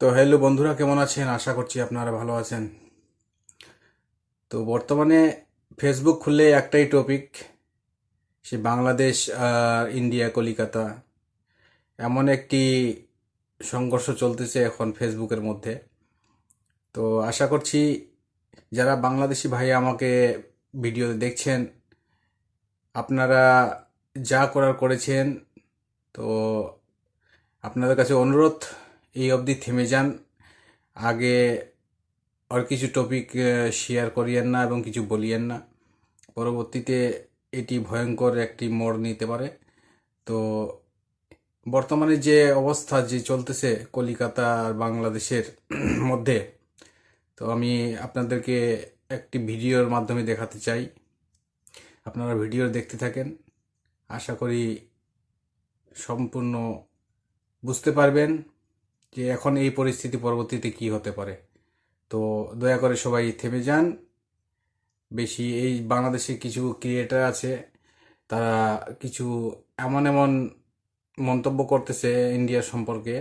তো হ্যালো বন্ধুরা, কেমন আছেন? আশা করছি আপনারা ভালো আছেন। তো বর্তমানে ফেসবুক খুললে একটাই টপিক সে বাংলাদেশ আর ইন্ডিয়া কলিকাতা। এমন একটি সংঘর্ষ চলতেছে এখন ফেসবুকের মধ্যে। তো আশা করছি যারা বাংলাদেশি ভাই আমাকে ভিডিও দেখছেন, আপনারা যা করার করেছেন, তো আপনাদের কাছে অনুরোধ এই অবধি থেমে যান। আগে আর কিছু টপিক শেয়ার করিয়েন না এবং কিছু বলিয়েন না। পরবর্তীতে এটি ভয়ঙ্কর একটি মোড় নিতে পারে। তো বর্তমানে যে অবস্থা, যে চলতেছে কলিকাতা আর বাংলাদেশের মধ্যে, তো আমি আপনাদেরকে একটি ভিডিওর মাধ্যমে দেখাতে চাই। আপনারা ভিডিও দেখতে থাকেন। আশা করি সম্পূর্ণ বুঝতে পারবেন। যে এখন এই পরিস্থিতি পরবর্তীতে কি হতে পারে। তো দয়া করে সবাই থেমে যান। বেশি এই বাংলাদেশে কিছু ক্রিয়েটার আছে, তারা কিছু এমন এমন মন্তব্য করতেছে ইন্ডিয়ার সম্পর্কে।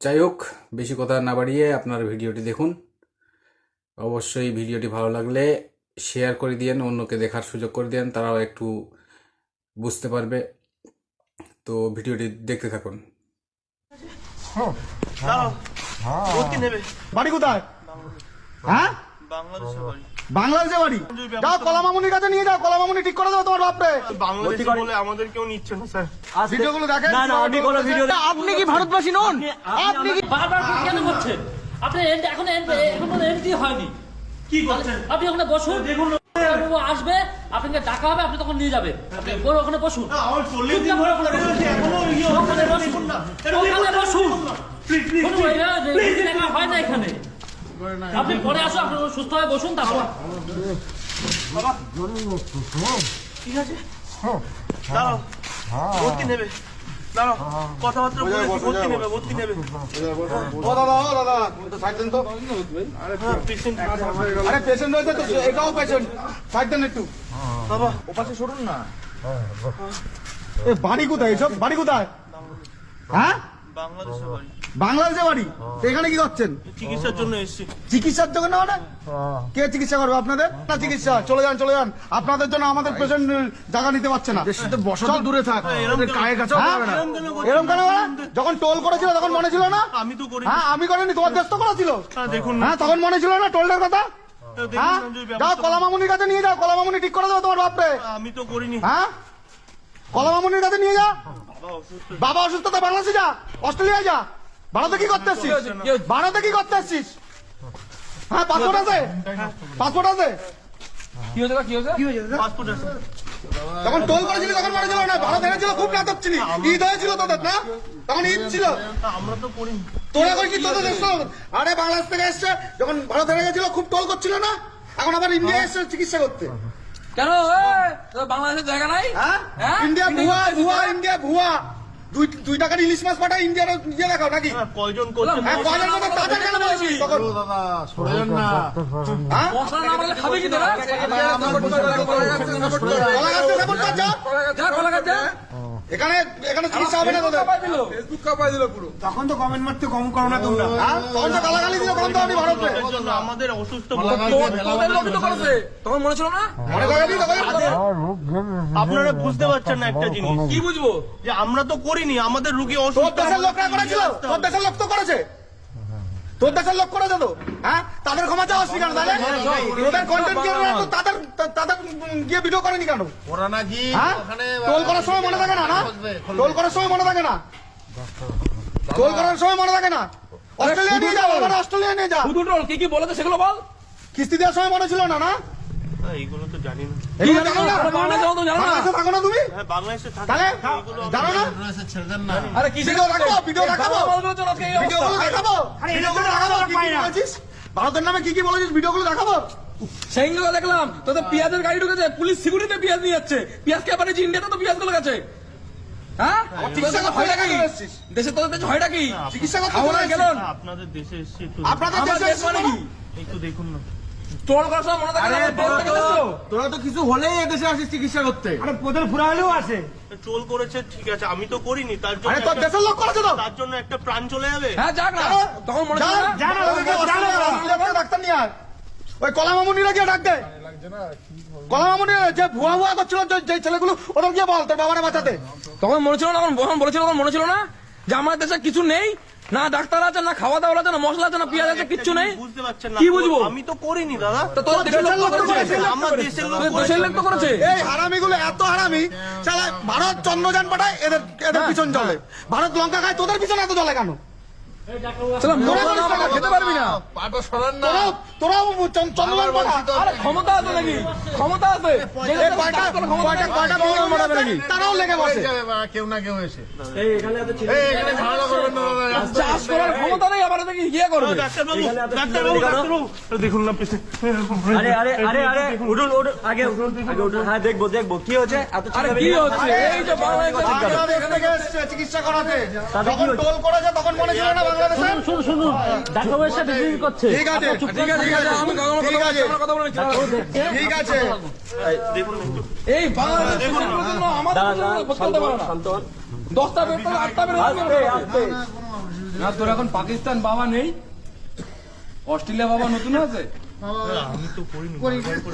যাই হোক, বেশি কথা না বাড়িয়ে আপনার ভিডিওটি দেখুন। অবশ্যই ভিডিওটি ভালো লাগলে শেয়ার করে দিয়েন, অন্যকে দেখার সুযোগ করে দেন, তারাও একটু বুঝতে পারবে। তো ভিডিওটি দেখতে থাকুন। হ্যাঁ? বাংলাদেশে বাড়ি যাও কলামামুনির কাছে নিয়ে যাও কলামামুনি ঠিক করে দেবো তোমার বাপরে বলে আমাদের কেউ নিচ্ছে না দেখেন video আপনি কি ভারতবাসী নন আপনি কি কেন আপনি এখন এখন হয়নি কি করছেন আপনি ওখানে বসুন ও আসবে আপনাকে ডাকা হবে আপনি তখন নিয়ে যাবেন আপনি ওখানে বসুন। আমার চল্লিশ দিন ধরে পড়ে রয়েছে, এখনও হচ্ছে ওখানে বসুন। হয় না এখানে। আপনি পরে আসুন আপনি সুস্থ হয়ে বসুন তারপর ঠিক আছে। দাঁড়াও। নেবে। দাঁড়াও কথাবার্তা নেবে ভোট নেবে। ও দাদা ও দাদা তো? সাইড দেন তো হ্যাঁ, আরে পেশেন্ট রয়েছে তো এটাও পেশেন্ট সাইড দেন একটু। বাবা। ওপাশে সরুন না। এ বাড়ি কোথায় এসব? বাড়ি কোথায়? হ্যাঁ? বাংলাদেশে বাড়ি। বাংলাদেশে বাড়ি? এখানে কি করছেন? চিকিৎসার জন্য এসেছি। চিকিৎসার জন্য মানে? কে চিকিৎসা করবে আপনাদের? না চিকিৎসা। চলে যান চলে যান। আপনাদের জন্য আমাদের পেশেন্ট জায়গা নিতে পারছে না। বসত দূরে থাক। কায়ের কাছে এরকম কেন? যখন টোল করেছিল তখন মনে ছিল না? আমি তো করি হ্যাঁ আমি করিনি। তোমার দেশ তো করেছিল দেখুন হ্যাঁ তখন মনে ছিল না টোলটার কথা? হ্যাঁ যাও কলামামুনির কাছে নিয়ে যাও। কলামামুনি ঠিক করে দেবো তোমার বাপরে। আমি তো করিনি। হ্যাঁ? কলামামুনির কাছে নিয়ে যা। বাবা অসুস্থ। বাবা অসুস্থ তো বাংলাদেশে যা। অস্ট্রেলিয়ায় যা। ভারতে কি করতে এসছিস ভারতে কি করতে এসছিস হ্যাঁ পাসপোর্ট আছে? পাসপোর্ট আছে? পাসপোর্ট আছে। তখন টোল করেছিলি তখন মনে ছিল না? ভারত খুব নাটক ছিলি। ঈদ হয়েছিল তোদের না? তখন ঈদ ছিল। আমরা তো করিনি তোরা কই কি তোদের আরে বাংলাদেশ থেকে এসছে যখন ভারত হেরে গেছিল খুব টোল করছিল না? এখন আবার ইন্ডিয়া এসছে চিকিৎসা করতে। কেন? এ, বাংলাদেশের জায়গা নাই? হ্যাঁ? হ্যাঁ? ইন্ডিয়া ভুয়া ভুয়া? ইন্ডিয়া ভুয়া। দুই দুই টাকার ইলিশ মাছ পাঠায় ইন্ডিয়ার ইয়ে দেখাও নাকি হ্যাঁ, কয়জন করছে হ্যাঁ কয়জন কথা তাদের কেন বলছিস তখন হ্যাঁ মশলা না মারলে খাবি কি তোরা কলা গাছটা সাপোর্ট করছ যা কলা গাছ এখানে এখানে চিকিৎসা হবে না তোদের তখন তো কমেন্ট মারতে কম করো না তোমরা হ্যাঁ তখন তো গালাগালি দিল বন্ধ হয়নি ভারতে আমাদের অসুস্থ তোদের লোকই তো করেছে তখন মনে ছিল না মনে আপনারা বুঝতে পারছেন না একটা জিনিস কি বুঝব যে আমরা তো করিনি আমাদের রুগী অসুস্থ লোকরা করেছিল? তোর দেশের লোক তো করেছে। তোর দেশের লোক করেছে তো হ্যাঁ? তাদের ক্ষমা চাওয়া কেন তাহলে? তোদের কন্টেন্ট ক্রিয়েটর তো তাদের তাদের গিয়ে ভিডিও করেনি কেন? ওরা নাকি হ্যাঁ? টোল করার সময় মনে থাকে না না? টোল করার সময় মনে থাকে না? টোল করার সময় মনে থাকে না? অস্ট্রেলিয়া নিয়ে যাও অস্ট্রেলিয়া নিয়ে যাও শুধু টোল কি কি বলেছে সেগুলো বল? কিস্তি দেওয়ার সময় মনে ছিল না না? হ্যাঁ, এইগুলো তো জানি না। বাংলাদেশে হ্যাঁ ভিডিও ভিডিও দেখাবো। দেখাবো। ভারতের নামে কি কি বলেছিস? ভিডিওগুলো দেখাবো। সেগুলো দেখলাম তোদের পেঁয়াজের গাড়ি ঢুকেছে পুলিশ সিকিউরিটিতে পেঁয়াজ নিয়ে যাচ্ছে। পেঁয়াজ কে পাঠিয়েছে ইন্ডিয়াতে তো পেঁয়াজগুলো গেছে। হ্যাঁ? এসেছিস। দেশে তোদের দেশে হয়টা কি চিকিৎসা করতে। গেলেন। আপনাদের দেশে এসছি আপনাদের দেশে মানে কি? একটু দেখুন না। টোল করার মনে থাকে না, আরে টোল থেকে দেখছ? তোরা তো কিছু হলেই এদেশে আসিস চিকিৎসা করতে। আরে ওদের ফুরা হলেও আছে ট্রোল করেছে ঠিক আছে আমি তো করিনি তার জন্য আরে তোর দেশের লোক করেছে তো। তার জন্য একটা প্রাণ চলে যাবে। হ্যাঁ যাক না তখন মনে যা, যা না, ওদেরকে ডাক্তার নিয়ে আয়। ওই কলা মামুনিরা গিয়ে ডাক দে। কলা মামুনি যে ভুয়া ভুয়া করছিল যে- ছেলেগুলো ওদের গিয়ে বল তোর বাবারে বাঁচাতে। তখন মনে ছিল না তখন বলেছিল তখন মনে ছিল না যে আমার দেশে কিছু নেই না ডাক্তার আছে না খাওয়া দাওয়া আছে না মশলা আছে না পেঁয়াজ আছে কিচ্ছু নেই। বুঝতে পারছেন না কি বুঝব? আমি তো করিনি দাদা। তো তোর দেশের লোক করেছে। আমার দেশের লোক দেশের লোক তো করেছে। এই হারামিগুলো এত হারামি চালা ভারত চন্দ্রযান পাঠায় এদের এদের পিছন চলে। ভারত লঙ্কা খায় তোদের পিছনে এত চলে কেন? ক্ষমতা আছে নাকি? ক্ষমতা আছে। যে এই কয়টা কয়টা কয়টা বিয়ে মারাবে নাকি? তারাও লেগে বসে। চাষ করার ক্ষমতা নেই আবার দেখি ইয়ে করবে। ডাক্তারবাবু ডাক্তারবাবু ডাক্তারবাবু। দেখুন না আরে আরে আরে আরে উঠুন উঠুন আগে উঠুন। হ্যাঁ দেখব দেখব। কি হচ্ছে? এত আরে চিন্তা কি হচ্ছে? এই যে বাংলাদেশ চিকিৎসা করাতে। হচ্ছে? টোল করেছে তখন মনে ছিল না শুনুন শুনুন। করছে। ঠিক আছে ঠিক আছে ঠিক আছে আমি কথা ঠিক আছে। কথা বলে ঠিক আছে। এই বাংলাদেশের জন্য আমাদের পারে না শান্ত হন। দশটা বের করে আটটা বের না তোর এখন পাকিস্তান বাবা নেই? অস্ট্রেলিয়া বাবা নতুন আছে?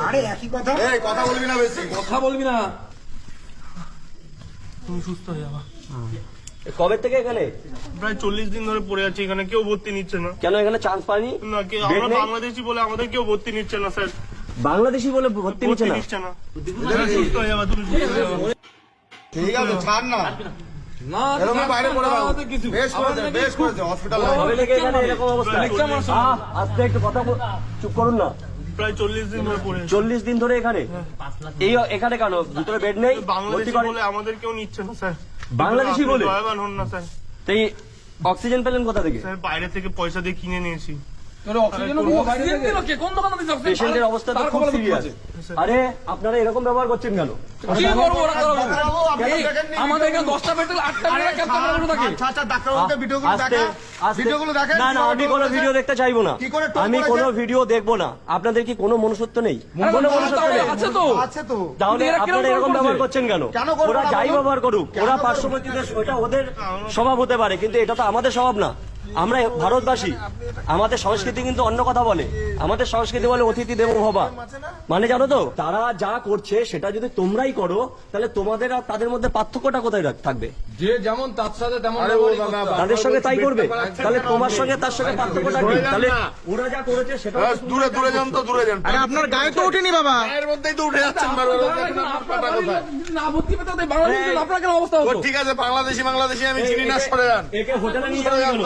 আরে একই কথা। এই কথা বলবি না বেশি। কথা বলবি না। তুমি সুস্থ হয়ে যাবা। কবে থেকে এখানে? প্রায় চল্লিশ দিন ধরে পড়ে আছে এখানে কেউ ভর্তি নিচ্ছে না। কেন এখানে চান্স পাইনি না কেউ আমরা বাংলাদেশি বলে আমাদের কেউ ভর্তি নিচ্ছে না স্যার। বাংলাদেশি বলে ভর্তি নিচ্ছে না? ঠিক আছে ছাড় না। চুপ করুন না। প্রায় চল্লিশ দিন ধরে পড়ে চল্লিশ দিন ধরে এখানে? এই এখানে কেন? ভিতরে বেড নেই? ভর্তি বাংলাদেশি বলে আমাদের কেউ নিচ্ছে না স্যার। বাংলাদেশি বলে? দয়াবান হন না স্যার। তো অক্সিজেন পেলেন কোথা থেকে? স্যার বাইরে থেকে পয়সা দিয়ে কিনে নিয়েছি। পেশেন্টের অবস্থা তো খুব সিরিয়াস আরে আপনারা এরকম ব্যবহার করছেন কেন? আচ্ছা আচ্ছা আমি কোনো ভিডিও দেখতে চাইব না। আমি? কোনো ভিডিও দেখব না। আপনাদের কি কোনো মনুষ্যত্ব নেই? কোনো মনুষ্যত্ব নেই? আছে তো। আছে তো। তাহলে আপনারা এরকম ব্যবহার করছেন কেন? ওরা যাই ব্যবহার করুক। ওরা করব? পার্শ্ববর্তী ওটা ওদের স্বভাব হতে পারে কিন্তু এটা তো আমাদের স্বভাব না। আমরা ভারতবাসী আমাদের সংস্কৃতি কিন্তু অন্য কথা বলে আমাদের সংস্কৃতি বলে অতিথি দেব ভবা মানে জানো তো তারা যা করছে সেটা যদি তোমরাই করো তাহলে তোমাদের আর তাদের মধ্যে পার্থক্যটা কোথায় থাকবে যে যেমন তার সাথে তেমন। তাদের সঙ্গে তাই করবে তাহলে তোমার সঙ্গে তার সঙ্গে পার্থক্যটা কি তাহলে ওরা যা করেছে সেটা দূরে দূরে যান তো দূরে যান আরে আপনার গায়ে তো ওঠেনি বাবা এর মধ্যেই তো উঠে যাচ্ছেন না ভর্তি পেতে হতো, বাংলাদেশের আপনার কেন অবস্থা হতো ঠিক আছে বাংলাদেশি বাংলাদেশি আমি চিনি না সরে যান একে হোটেলে নিয়ে যাব কেন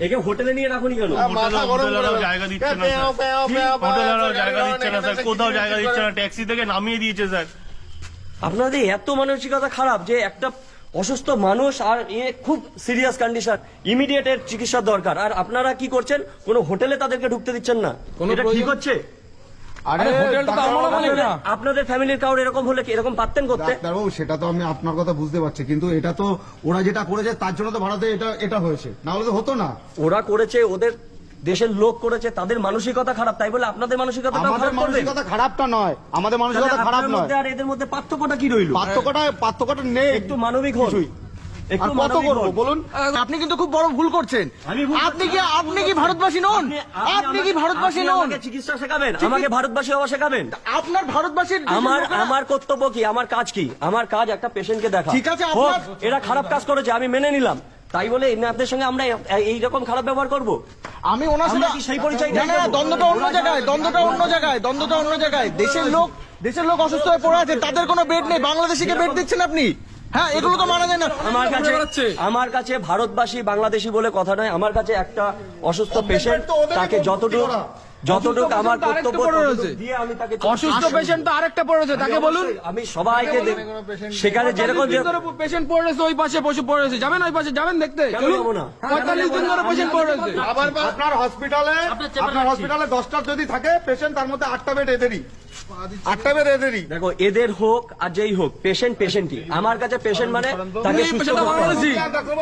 একে হোটেলে নিয়ে রাখুনি কেন? দাও। জায়গা দিচ্ছে না প্যাও, হোটেলেরাও জায়গা দিচ্ছে না স্যার। কোথাও জায়গা দিচ্ছে না ট্যাক্সি থেকে নামিয়ে দিয়েছে স্যার। আপনাদের এত মানসিকতা খারাপ যে একটা অসুস্থ মানুষ আর এ খুব সিরিয়াস কন্ডিশন ইমিডিয়েট এর চিকিৎসার দরকার। আর আপনারা কি করছেন? কোনো হোটেলে তাদেরকে ঢুকতে দিচ্ছেন না। এটা ঠিক হচ্ছে? আপনাদের- আপনাদের ফ্যামিলির কাউর এরকম হলে এরকম পারতেন করতে? ডাক্তারবাবু সেটা তো আমি আপনার কথা বুঝতে পারছি কিন্তু এটা তো ওরা যেটা করেছে তার জন্য তো ভারতে এটা এটা হয়েছে। না হলে তো হতো না। ওরা করেছে ওদের দেশের লোক করেছে তাদের মানসিকতা খারাপ তাই বলে আপনাদের মানসিকতা আমাদের খারাপ মানসিকতা খারাপটা নয় আমাদের মানসিকতা খারাপ নয়। আর এদের মধ্যে পার্থক্যটা কি রইল? পার্থক্যটা পার্থক্যটা নেই। একটু মানবিক একটু কত করব বলুন? আপনি কিন্তু খুব বড় ভুল করছেন। আপনি কি আপনি কি ভারতবাসী নন? আপনি কি ভারতবাসী নন? চিকিৎসা শেখাবেন? আমাকে ভারতবাসী হওয়া শেখাবেন? আপনার ভারতবাসীর দেশের আমার আমার কর্তব্য কি? আমার কাজ কি? আমার কাজ একটা পেশেন্টকে দেখা। ঠিক আছে, এরা খারাপ কাজ করেছে আমি মেনে নিলাম। তাই বলে আপনাদের সঙ্গে আমরা এই রকম খারাপ ব্যবহার করব? আমি ওনার সেই পরিচয় না না না, দ্বন্দ্বটা অন্য জায়গায় দ্বন্দ্বটা অন্য জায়গায় দ্বন্দ্বটা অন্য জায়গায়। দেশের লোক দেশের লোক অসুস্থ হয়ে পড়ে আছে তাদের কোনো বেড নেই বাংলাদেশিকে বেড দিচ্ছেন আপনি? হ্যাঁ এগুলো তো মানা যায় না। আমার কাছে আমার কাছে ভারতবাসী বাংলাদেশি বলে কথা নয়। আমার কাছে একটা অসুস্থ পেশেন্ট তাকে যতটুকু। যতটুকু আমার কর্তব্য পড়ে অসুস্থ পেশেন্ট তো আরেকটা পড়েছে তাকে বলুন। আমি সবাইকে সেখানে যেরকম পেশেন্ট পড়ে রয়েছে ওই পাশে পশু পড়ে রয়েছে। যাবেন ওই পাশে যাবেন দেখতে। না? পঁয়তাল্লিশ দিন ধরে পেশেন্ট পড়ে রয়েছে। আবার আপনার হসপিটালে আপনার। হসপিটালে দশটা যদি থাকে পেশেন্ট তার মধ্যে আটটা বেড এদেরই। আটটা বেড এদেরই। দেখো এদের হোক আর যেই হোক পেশেন্ট পেশেন্টই আমার কাছে পেশেন্ট মানে তাকে এই সুস্থ পেশেন্টটা করতে হবে। বাংলাদেশি।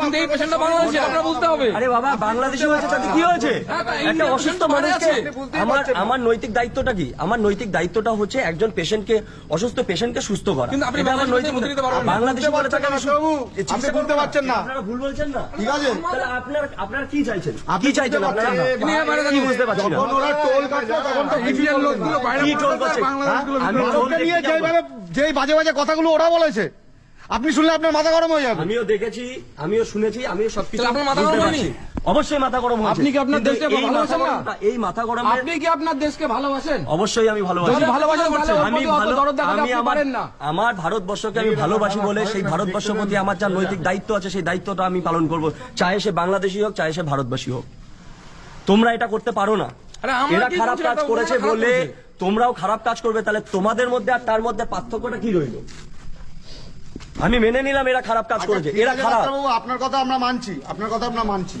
কিন্তু এই পেশেন্টটা বাংলাদেশি আপনারা বুঝতে হবে। আরে বাবা বাংলাদেশি হয়েছে তাতে কি হয়েছে? হ্যাঁ, একটা অসুস্থ মানুষকে আমার আমার নৈতিক দায়িত্বটা কি? আমার নৈতিক দায়িত্বটা হচ্ছে একজন পেশেন্টকে অসুস্থ পেশেন্টকে সুস্থ করা। কিন্তু আপনি আমার বাংলাদেশে বলে থাকে আমি সু- ডাক্তারবাবু, এ চিকিৎসা আপনি বলতে পারছেন না। আপনারা ভুল বলছেন না। ঠিক আছে? তাহলে আপনার আপনার কি চাইছেন? আপনি কি চাইছেন বুঝতে আপনারা? পারছেন। কি বুঝতে পারছি না? যখন ওরা টোল কাটলো তখন তো ইন্ডিয়ান লোকগুলো বাইরে টোল পারে, করছে? বাংলাদেশগুলো আমি টোল নিয়ে। যেই বাজে বাজে কথাগুলো ওরা বলেছে আপনি শুনলে আপনার মাথা গরম হয়ে যাবে। আমিও দেখেছি আমিও শুনেছি আমিও সবকিছু আপনার মাথা গরম পারছি। অবশ্যই মাথা গরম হয়েছে। আপনি কি আপনার দেশকে ভালোবাসেন না? এই মাথা গরম আপনি কি আপনার দেশকে ভালোবাসেন? অবশ্যই আমি ভালোবাসি। ভালোবাসেন আমি ভালো দরদ আমি আমার পারেন না। আমার ভারতবর্ষকে আমি ভালোবাসি বলে সেই ভারতবর্ষের প্রতি আমার যা নৈতিক দায়িত্ব আছে সেই দায়িত্বটা আমি পালন করব। চাहे সে বাংলাদেশি হোক চাहे সে ভারতবাসী হোক। তোমরা এটা করতে পারো না। এরা খারাপ কাজ করেছে বলে তোমরাও খারাপ কাজ করবে। তাহলে তোমাদের মধ্যে আর তার মধ্যে পার্থক্যটা কি রইল? আমি মেনে নিলাম এরা খারাপ কাজ করেছে আচ্ছা, এরা আছে, খারাপ। আপনার কথা আমরা মানছি আপনার কথা আমরা মানছি।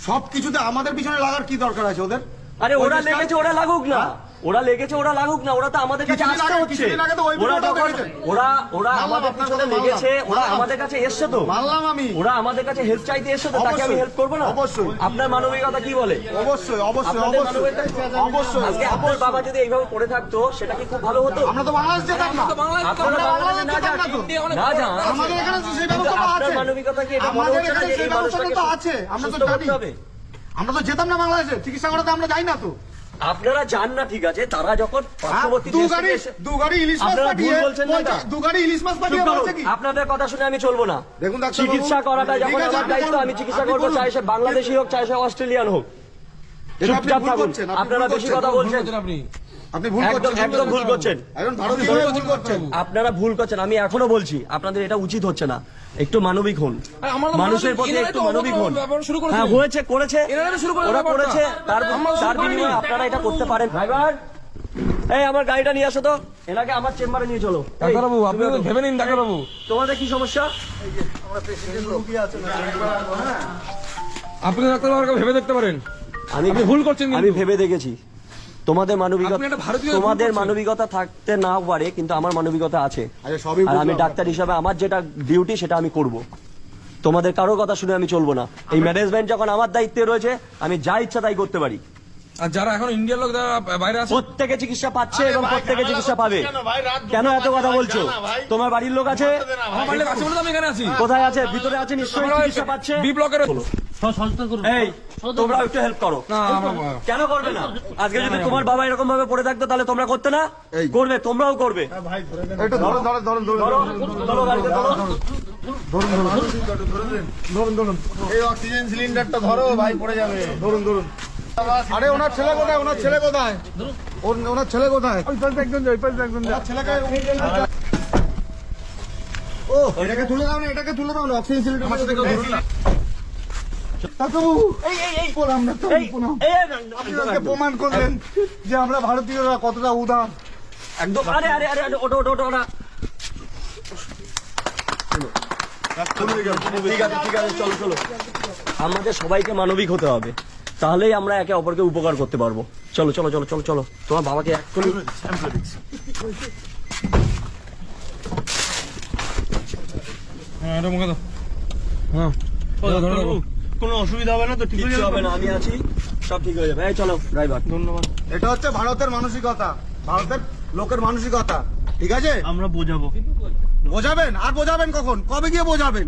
সবকিছুতে আমাদের পিছনে লাগার কি দরকার আছে ওদের? আরে ওরা লেগেছে ওরা লাগুক না। ওরা লেগেছে ওরা লাগুক না ওরা তো আমাদের কাছে আসতে হচ্ছে। তো ওরা যখন ওরা ওরা আমাদের পিছনে লেগেছে ওরা আমাদের কাছে এসছে তো। মানলাম আমি। ওরা আমাদের কাছে হেল্প চাইতে এসছে তো তাকে আমি হেল্প করব না? অবশ্যই। আপনার মানবিকতা কি বলে? অবশ্যই অবশ্যই অবশ্যই। অবশ্যই আজকে আপনার বাবা যদি এইভাবে পড়ে থাকতো সেটা কি খুব ভালো হতো? আমরা তো বাংলাদেশ যেতাম না। আপনারা আমরা বাংলাদেশে না যেতাম যান না যান। আমাদের এখানে তো সেই ব্যবস্থা আপনার মানবিকতা কি? এটা মনে হচ্ছে না যে সেই এই ব্যবস্থাটা তো আছে। আমরা তো জানি। আমরা তো যেতাম না বাংলাদেশে চিকিৎসা করাতে আমরা যাই না তো। আপনারা যান না ঠিক আছে? তারা যখন কি? আপনাদের কথা শুনে আমি চলবো না। দেখুন চিকিৎসা করাটা যখন আমার দায়িত্ব আমি চিকিৎসা করব চাই সে বাংলাদেশি হোক চাই সে অস্ট্রেলিয়ান হোক। চুপচাপ থাকুন। আপনারা বেশি কথা বলছেন। আপনি। আপনি ভুল একদম করছেন। একদম ভুল করছেন। একজন ভারতীয় হয়ে ভুল করছেন। আপনারা ভুল করছেন আমি এখনও বলছি আপনাদের এটা উচিত হচ্ছে না। একটু মানবিক হন। মানুষের প্রতি একটু মানবিক হন। হ্যাঁ হয়েছে করেছে। ওরা করেছে। তার তার বিনিময়ে আপনারা এটা করতে পারেন। ড্রাইভার। এই আমার গাড়িটা নিয়ে আসো তো। এনাকে আমার চেম্বারে নিয়ে চলো। ডাক্তারবাবু আপনি তো ভেবে নিন ডাক্তারবাবু। তোমাদের কি সমস্যা? আপনি ডাক্তারবাবুকে ভেবে দেখতে পারেন। আমি ভুল করছেন আমি ভেবে দেখেছি। তোমাদের মানবিকতা তোমাদের মানবিকতা থাকতে না পারে কিন্তু আমার মানবিকতা আছে। আচ্ছা, আর আমি ডাক্তার হিসাবে আমার যেটা ডিউটি সেটা আমি করব। তোমাদের কারও কথা শুনে আমি চলবো না। এই ম্যানেজমেন্ট যখন আমার দায়িত্বে রয়েছে আমি যা ইচ্ছা তাই করতে পারি। আর যারা এখন ইন্ডিয়ার লোক বাইরে আছে প্রত্যেকে চিকিৎসা পাচ্ছে এবং প্রত্যেকে চিকিৎসা পাবে। কেন এত কথা বলছো? তোমার বাড়ির লোক আছে? বাড়িতে আছে? কোথায় আছে? ভিতরে আছে নিশ্চয়ই চিকিৎসা পাচ্ছে। বি ব্লকের এই তোমরা একটু হেল্প করো। কেন করবে না? আজকে যদি তোমার বাবা এরকম ভাবে পড়ে থাকতো তাহলে তোমরা করতে না? করবে তোমরাও করবে। একটু ধরুন ধরুন ধরুন ধরুন ধরো, ধরো গাড়িতে ধরো। এই অক্সিজেন সিলিন্ডারটা ধরো ভাই পড়ে যাবে। ধরুন ধরুন। আরে ওনার ছেলে কোথায়? ওনার ছেলে কোথায়? ওনার ছেলে কোথায়? ওই পাশে একজন ওই পাশে একজন যায় ও এটাকে তুলে দাও না এটাকে তুলে দাও না অক্সিজেন সিলিন্ডার প্রমাণ করলেন যে আমরা ভারতীয়রা কতটা উদার। একদম আরে আরে আরে আরে, ওটো ওটো ওটো ওটা ঠিক আছে ঠিক চলো চলো। আমাদের সবাইকে মানবিক হতে হবে। তাহলেই আমরা একে অপরকে উপকার করতে পারব। চলো চলো চলো চলো চলো। তোমার বাবাকে এক্ষুনি হ্যাঁ হ্যাঁ। কোনো অসুবিধা হবে না তো ঠিক হয়ে হবে না আমি আছি সব ঠিক হয়ে যাবে। এই চলো ড্রাইভার ধন্যবাদ। এটা হচ্ছে ভারতের মানসিকতা ভারতের লোকের মানসিকতা ঠিক আছে? আমরা বোঝাবো। বোঝাবেন? আর বোঝাবেন কখন? কবে গিয়ে বোঝাবেন?